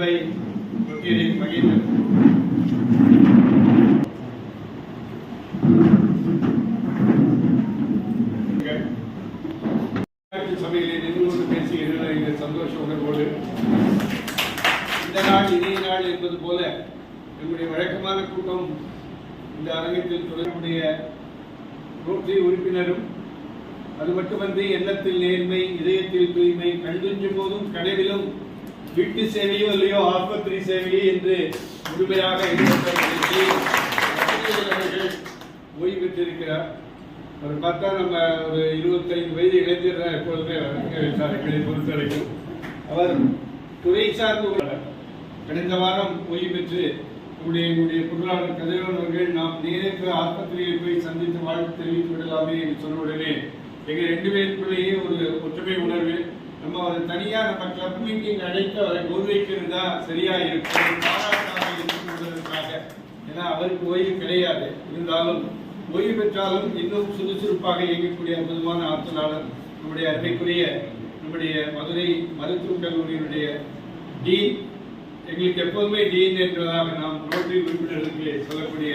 by Rotarian Mahendra. சபையிலே நின்று கொண்டு பேசுகிற இந்த சந்தோஷ உணர்வோடு இந்த நாள் இனிய நாள் என்பது போல நம்முடைய வழக்கமான கூட்டம் இந்த அரங்கத்தில் தொடர்புடைய ரோட்டரி உறுப்பினரும் அது மட்டுமன்றி எண்ணத்தில் நேர்மை இதயத்தில் தூய்மை கண்டுஞ்சும் போதும் கனவிலும் வீட்டு சேவையோ இல்லையோ ஆஸ்பத்திரி சேவையோ என்று முழுமையாக ஓய்வு பெற்றிருக்கிறார். அவர் பார்த்தா நம்ம ஒரு இருபத்தைந்து வயது இளைஞர் தான் எப்பொழுதுமே விசாரணைகளை பொறுத்தவரைக்கும் அவர் துறை சார்ந்து கடந்த வாரம் ஓய்வு பெற்று நம்முடைய எங்களுடைய பொருளாளர் கதிரவன் அவர்கள் நாம் நேரே போய் ஆஸ்பத்திரியில் போய் சந்தித்து வாழ்த்து தெரிவித்து விடலாமே என்று சொன்ன உடனே எங்கள் ரெண்டு பேருக்குள்ளேயே ஒரு ஒற்றுமை உணர்வு நம்ம ஒரு தனியா நம்ம கிளப் மீட்டிங் அழைத்து அவரை கௌரவிக்கிறதா சரியா இருக்கும்? பாராட்டாக ஏன்னா அவருக்கு ஓய்வு கிடையாது. இருந்தாலும் ஓய்வு பெற்றாலும் இன்னும் சுறுசுறுப்பாக இயங்கக்கூடிய அற்புதமான ஆற்றலாளர் நம்முடைய அருமைக்குரிய நம்முடைய மதுரை மருத்துவக் கல்லூரியினுடைய டீன் எங்களுக்கு எப்போதுமே டீன் என்பதாக நாம் நோட்டரி உறுப்பினர்களுக்கு சொல்லக்கூடிய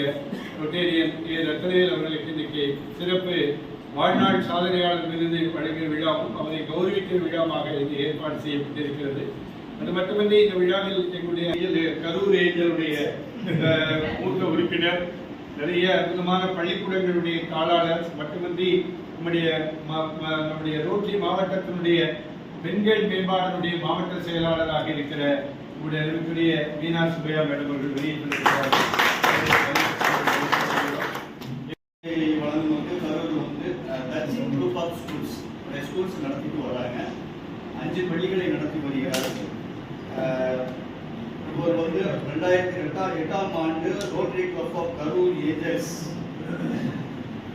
ரொட்டேரியன் ஏ. ரத்னவேல் அவர்களுக்கு இன்னைக்கு சிறப்பு வாழ்நாள் சாதனையாளர் விருது வழங்கிய விழாவும் அவரை கௌரவிக்கிற விழாவாக இது ஏற்பாடு செய்யப்பட்டிருக்கிறது. அது மட்டுமின்றி இந்த விழாவில் எங்களுடைய கரூர் ஏஞ்சலுடைய மூத்த உறுப்பினர் நிறைய அற்புதமான பள்ளிக்கூடங்களுடைய காலாளர் மட்டுமின்றி நம்முடைய நம்முடைய ரோட்டரி மாவட்டத்தினுடைய பெண்கள் மேம்பாட்டினுடைய மாவட்ட செயலாளராக இருக்கிற நம்முடைய அறிவுக்குரிய மீனா சுப்பையா மேடம் அவர்கள் வெளியிட்டிருக்கிறார். ஸ்கூல்ஸ் ஸ்கூல்ஸ் நடத்திட்டு வராங்க. அஞ்சு பள்ளிகளை நடத்தி வருகிறார்கள். இவர் வந்து ரெண்டாயிரத்தி எட்டாம் எட்டாம் ஆண்டு ரோட்டரி கிளப் ஆஃப் கரூர் ஏஜஸ்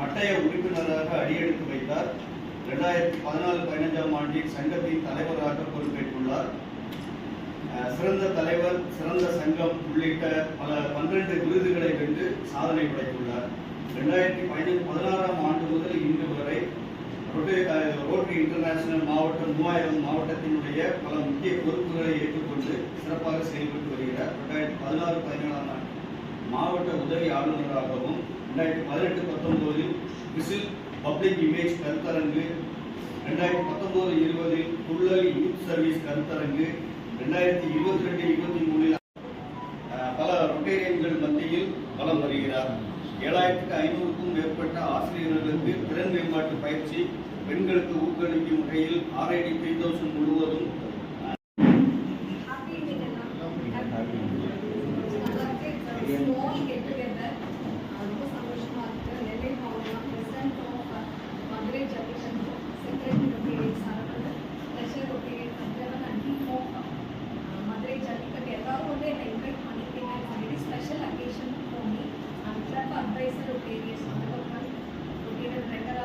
பட்டய உறுப்பினராக அடியெடுத்து வைத்தார். ரெண்டாயிரத்தி பதினாலு பதினஞ்சாம் ஆண்டில் சங்கத்தின் தலைவராக பொறுப்பேற்றுள்ளார். சிறந்த தலைவர் சிறந்த சங்கம் உள்ளிட்ட பல பன்னிரண்டு விருதுகளை வென்று சாதனை படைத்துள்ளார். ரெண்டாயிரத்தி பதினஞ்சு பதினாறாம் ஆண்டு முதல் இன்று வரை ரோட்டரி இன்டர்நேஷனல் மாவட்டம் மூவாயிரம் மாவட்டத்தினுடைய பல முக்கிய பொறுப்புகளை ஏற்றுக்கொண்டு சிறப்பாக செயல்பட்டு வருகிறார். ரெண்டாயிரத்தி பதினாறு பதினேழாம் ஆண்டு. மாவட்ட உதவி ஆளுநராகவும் ரெண்டாயிரத்தி பதினெட்டு பத்தொன்பதில் விசில் பப்ளிக் இமேஜ் கருத்தரங்கு ரெண்டாயிரத்தி பத்தொன்பது இருபதில் புள்ளல் யூத் சர்வீஸ் கருத்தரங்கு ரெண்டாயிரத்தி இருபத்தி ரெண்டு இருபத்தி மூணில் பல ரொட்டேரியன்கள் மத்தியில் வலம் வருகிறார். ஏழாயிரத்துக்கு ஐநூறுக்கும் மேற்பட்ட ஆசிரியர்களுக்கு திறன் மேம்பாட்டு பயிற்சி பெண்களுக்கு ஊக்குவிக்கும் வகையில் ஆர்ஐடி த்ரீ தௌசண்ட் முழுவதும்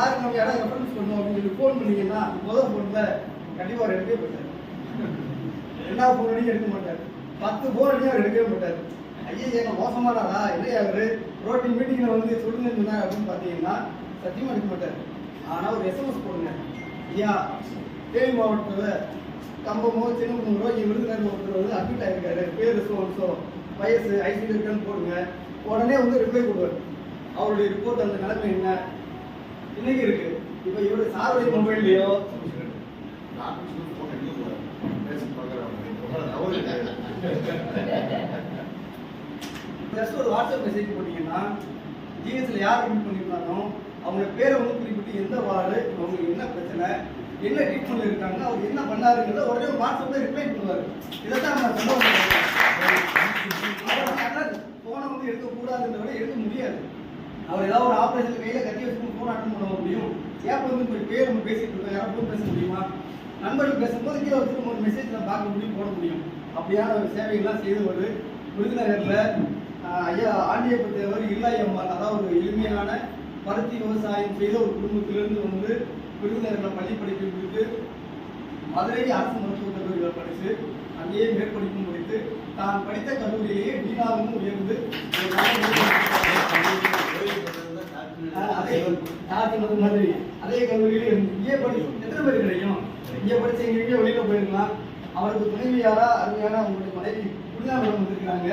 சரி சார் நம்ம யாராவது ரெஃபரன்ஸ் பண்ணணும் அப்படின்னு சொல்லி ஃபோன் பண்ணீங்கன்னா முதல் ஃபோனில் கண்டிப்பாக அவர் எடுக்கவே மாட்டார். ரெண்டாவது ஃபோன் அடிக்க எடுக்க மாட்டார். பத்து ஃபோன் அடிக்க அவர் எடுக்கவே மாட்டார். ஐயா எங்க மோசமானாரா இல்லையா அவர் ரோட்டின் மீட்டிங்கில் வந்து சொல்லுங்க அப்படின்னு பார்த்தீங்கன்னா சத்தியமாக எடுக்க மாட்டார். ஆனால் ஒரு எஸ்எம்எஸ் போடுங்க. ஐயா தேனி மாவட்டத்தில் கம்பமோ சின்னமோ இங்கே விருதுநகர் ஒருத்தர் வந்து அட்மிட் ஆகிருக்காரு பேர் ஸோ வயசு ஐசியூ இருக்கான்னு போடுங்க. உடனே வந்து ரிப்ளை கொடுவார் அவருடைய ரிப்போர்ட் அந்த நிலைமை என்ன? இன்னைக்கு இருக்கு? இப்போ இவரு சாருடைய மொபைல்லையோ டாக்டர் ஜஸ்ட் ஒரு வாட்ஸ்அப் மெசேஜ் போட்டீங்கன்னா ஜிஎஸ்ல யார் அட்மிட் பண்ணியிருந்தாலும் அவங்க பேரை வந்து குறிப்பிட்டு எந்த வார்டு அவங்களுக்கு என்ன பிரச்சனை என்ன ட்ரீட்மெண்ட்ல இருக்காங்க அவர் என்ன பண்ணாருங்கிறத உடனே ஒரு வாட்ஸ்அப்ல ரிப்ளை பண்ணுவார். இதைத்தான் நான் சொல்ல வந்தோம். போனை வந்து எடுக்கக்கூடாதுன்றத விட எடுக்க முடியாது. அவர் ஏதாவது ஒரு ஆபரேஷன் கையில கட்டி வச்சுட்டு போராட்டம் பண்ண முடியும்? ஏன் வந்து இப்போ பேர் நம்ம பேசிட்டு இருக்கோம்? யாரும் ஃபோன் பேச முடியுமா? நண்பர்கள் பேசும்போது கீழே வச்சு ஒரு மெசேஜ் நம்ம பார்க்க முடியும் போட முடியும். அப்படியான ஒரு சேவைகள்லாம் செய்து ஒரு விருதுநகரில் ஐயா ஆண்டியப்பட்டவர் இல்லாய் அம்மாள் அதாவது ஒரு எளிமையான பருத்தி விவசாயம் செய்த ஒரு குடும்பத்திலிருந்து வந்து விருதுநகரில் பள்ளி படிப்பு முடித்து மதுரை அரசு மருத்துவக் கல்லூரியில் படித்து அங்கேயே மேற்படிப்பு முடித்து தான் படித்த கல்லூரியிலேயே டீனாகவும் உயர்ந்து ஒரு நல்ல ஆஹ் அதே அது மாதிரி அதே கல்லூரியில இருந்து இங்கே படி எத்தனை பேர் கிடைக்கும்? இங்கே படிச்சு இங்கே வெளியில போயிருக்கலாம். அவருக்கு துணைவியாரா அருமையான அவங்களுடைய மனைவி புரிதாமலம் வந்திருக்காங்க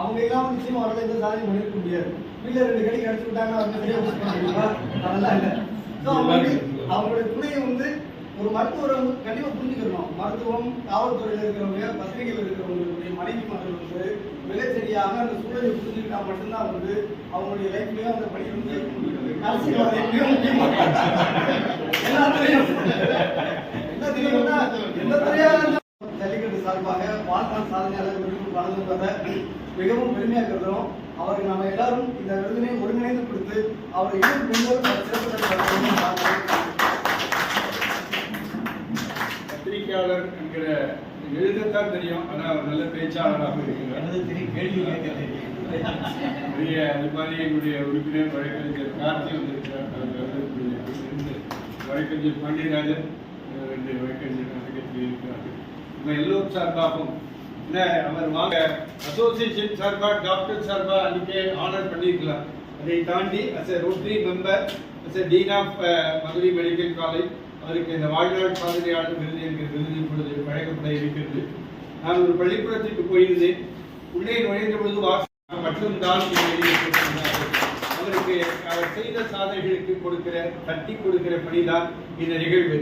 அவங்க எல்லாம் நிச்சயமா அவரால் எந்த சாதனை பண்ணிருக்க முடியாது. வீட்டில் ரெண்டு கடி அடிச்சு விட்டாங்க அவங்க சரியா அதெல்லாம் இல்லை. அவங்களுக்கு அவங்களுடைய துணையை வந்து ஒரு மருத்துவரை கண்டிப்பாக கண்டிப்பா புரிஞ்சுக்கணும். மருத்துவம் காவல்துறையில இருக்கிறவங்க பத்திரிகையில் இருக்கிறவங்களுடைய மனைவி மக்கள் வந்து விளைச்செடியாக அந்த சூழலை புரிஞ்சுக்கிட்டா மட்டும்தான் வந்து அவங்களுடைய லைஃப்லயும் அந்த பணி வந்து ஜெயிக்க அரசியல்வாதி மிக முக்கியமா எந்த ஜல்லிக்கட்டு சார்பாக வாழ்நாள் சாதனையாளர் விருது வழங்குவதை மிகவும் பெருமையாக கருதுறோம். அவருக்கு நாம எல்லாரும் இந்த விருதினை ஒருங்கிணைந்து கொடுத்து அவரை இன்னும் பெண்கள் சிறப்பு எழுதத்தான் தெரியும் ஆனா அவர் நல்ல பேச்சாளராக இருக்கிறார். அது மாதிரி எங்களுடைய உறுப்பினர் வழக்கறிஞர் கார்த்தி வந்திருக்கிறார். வழக்கறிஞர் பாண்டியராஜன் ரெண்டு வழக்கறிஞர் வழக்கறிஞர் இருக்கிறார்கள். நம்ம எல்லோரும் சார்பாகவும் என்ன அவர் வாங்க அசோசியேஷன் சார்பா டாக்டர் சார்பா அன்னைக்கே ஆனர் பண்ணியிருக்கலாம். அதை தாண்டி as a Rotary member as a dean of Madurai medical college அதுக்கு இந்த வாழ்நாள் சாதனையாளர் விருது என்கிற விருது இப்பொழுது வழங்கப்பட இருக்கிறது நான் ஒரு பள்ளிக்கூடத்திற்கு போயிருந்தேன். உள்ளே நுழைந்த பொழுது வாசகம் மட்டும்தான் அவருக்கு அவர் செய்த சாதனைகளுக்கு கொடுக்கிற தட்டி கொடுக்கிற பணிதான் இந்த நிகழ்வு.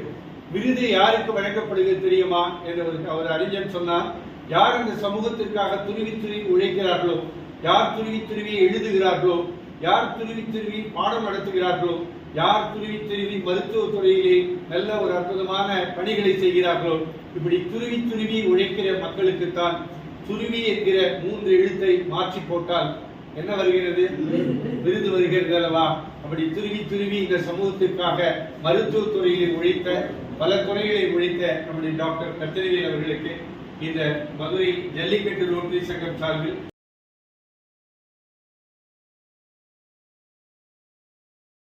விருது யாருக்கு வழங்கப்படுகிறது தெரியுமா என்று அவர் அறிஞர் சொன்னார். யார் இந்த சமூகத்திற்காக துருவி துருவி உழைக்கிறார்களோ? யார் துருவி துருவி எழுதுகிறார்களோ? யார் துருவி துருவி பாடம் நடத்துகிறார்களோ? யார் துருவி துருவி மருத்துவ துறையிலே நல்ல ஒரு அற்புதமான பணிகளை செய்கிறார்களோ இப்படி துருவி துருவி உழைக்கிற மக்களுக்குத்தான் துருவி என்கிற மூன்று எழுத்தை மாற்றி போட்டால் என்ன வருகிறது? விருது வருகிறது அல்லவா? அப்படி துருவி துருவி இந்த சமூகத்திற்காக மருத்துவத்துறையிலே உழைத்த பல துறைகளை உழைத்த நம்முடைய டாக்டர் கத்திரவேல் அவர்களுக்கு இந்த மதுரை ஜல்லிக்கட்டு ரோட்டரி சங்கம் சார்பில்